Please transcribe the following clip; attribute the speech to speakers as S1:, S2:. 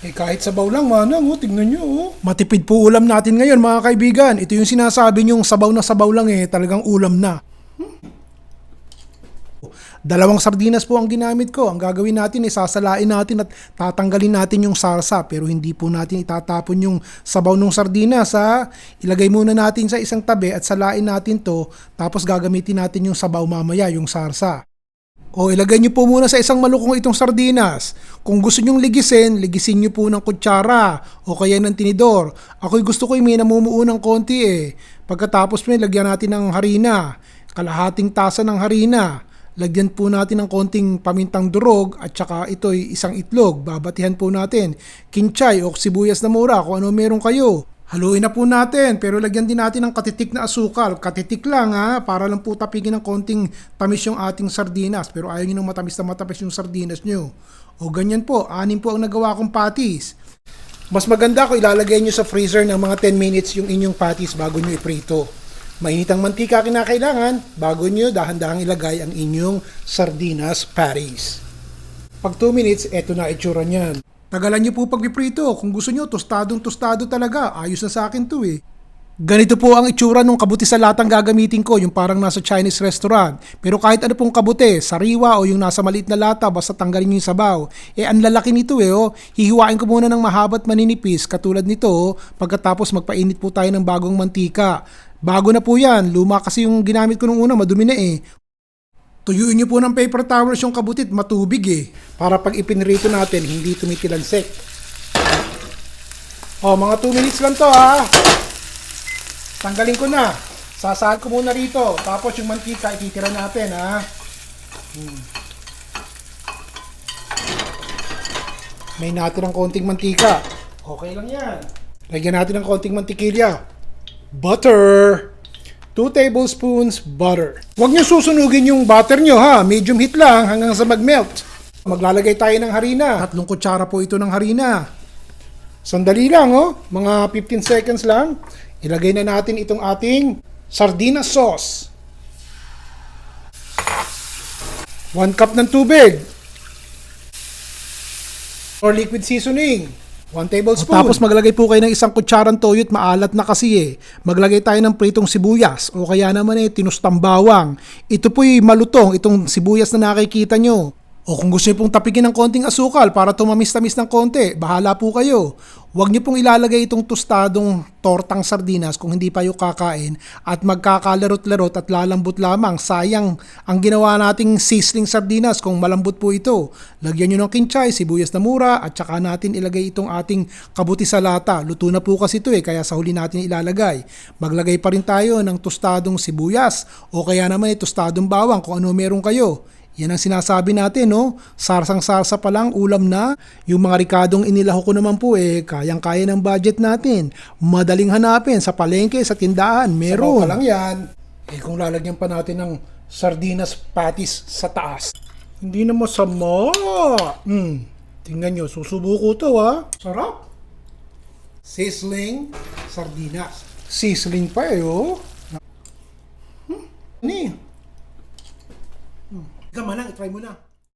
S1: Eh kahit sabaw lang, manang, oh, tingnan nyo, oh. Matipid po ulam natin ngayon, mga kaibigan. Ito yung sinasabi nyong sabaw na sabaw lang eh, talagang ulam na. Dalawang sardinas po ang ginamit ko. Ang gagawin natin, isasalain natin at tatanggalin natin yung sarsa. Pero hindi po natin itatapon yung sabaw ng sardinas ha. Ilagay muna natin sa isang tabi at salain natin to. Tapos gagamitin natin yung sabaw mamaya, yung sarsa. O ilagay nyo po muna sa isang malukong itong sardinas. Kung gusto nyong ligisin, ligisin nyo po ng kutsara o kaya ng tinidor. Ako'y gusto ko may namumuo ng konti eh. Pagkatapos may lagyan natin ng harina. Kalahating tasa ng harina. Lagyan po natin ng konting pamintang durog at saka ito'y isang itlog. Babatihan po natin. Kinchay o sibuyas na mura kung ano meron kayo. Haluin na po natin pero lagyan din natin ng katitik na asukal. Katitik lang ha para lang po tapigin ng konting tamis yung ating sardinas. Pero ayaw nyo ng matamis na matamis yung sardinas nyo. O ganyan po, anim po ang nagawa kong patis. Mas maganda kung ilalagay nyo sa freezer ng mga 10 minutes yung inyong patis bago nyo iprito. Mainit ang mantika kinakailangan bago nyo dahan-dahang ilagay ang inyong sardinas patties. Pag 2 minutes, eto na itsura niyan. Tagalan niyo po pagpiprito. Kung gusto niyo, tostadong tostado talaga. Ayos na sa akin to eh. Ganito po ang itsura ng kabuti sa latang gagamitin ko, yung parang nasa Chinese restaurant. Pero kahit ano pong kabuti, sariwa o yung nasa maliit na lata, basta tanggalin yung sabaw. Eh, ang lalaki nito eh, oh. Hihiwain ko muna ng mahabat maninipis, katulad nito, oh. Pagkatapos magpainit po tayo ng bagong mantika. Bago na po yan, luma kasi yung ginamit ko nung una, madumi na eh. Tuyuin niyo po ng paper towels yung kabutit, matubig eh. Para pag ipinrito natin, hindi tumitilansik. Oh, mga 2 minutes lang to ha. Tanggalin ko na. Sasahal ko muna rito. Tapos yung mantika, ititira natin ha. Hmm. May natin ng konting mantika. Okay lang yan. Lagyan natin ng konting mantikilya. Butter. 2 tablespoons butter. Huwag niyo susunugin yung butter niyo ha. Medium heat lang hanggang sa mag-melt. Maglalagay tayo ng harina. Tatlong kutsara po ito ng harina. Sandali lang oh. Mga 15 seconds lang. Ilagay na natin itong ating sardina sauce. 1 cup ng tubig. Or liquid seasoning. 1 tablespoon. tapos maglagay po kayo ng isang kutsarang toyo at maalat na kasi eh. Maglagay tayo ng pritong sibuyas o kaya naman eh tinustang bawang. Ito po'y malutong itong sibuyas na nakikita nyo. O kung gusto niyo pong tapigin ng konting asukal para tumamis-tamis ng konti, bahala po kayo. Huwag niyo pong ilalagay itong tostadong tortang sardinas kung hindi pa yung kakain at magkakalarot-larot at lalambot lamang. Sayang ang ginawa nating sizzling sardinas kung malambot po ito. Lagyan niyo ng kinchay, sibuyas na mura at saka natin ilagay itong ating kabuti sa lata. Luto na po kasi ito eh, kaya sa huli natin ilalagay. Maglagay pa rin tayo ng tostadong sibuyas o kaya naman eh, tostadong bawang kung ano meron kayo. Yan ang sinasabi natin, no? Sarsang-sarsa pa lang, ulam na. Yung mga rikadong inilaho ko naman po, eh, kayang-kaya ng budget natin. Madaling hanapin sa palengke, sa tindahan, meron. pa lang yan. Eh, kung lalagyan pa natin ng sardinas patis sa taas. Hindi na masama. Hmm. Tingnan nyo, susubuko to, ha? Sarap. Sizzling sardinas. Sizzling pa, eh, oh. Hmm? Ni. Ikaw manang, try mo na.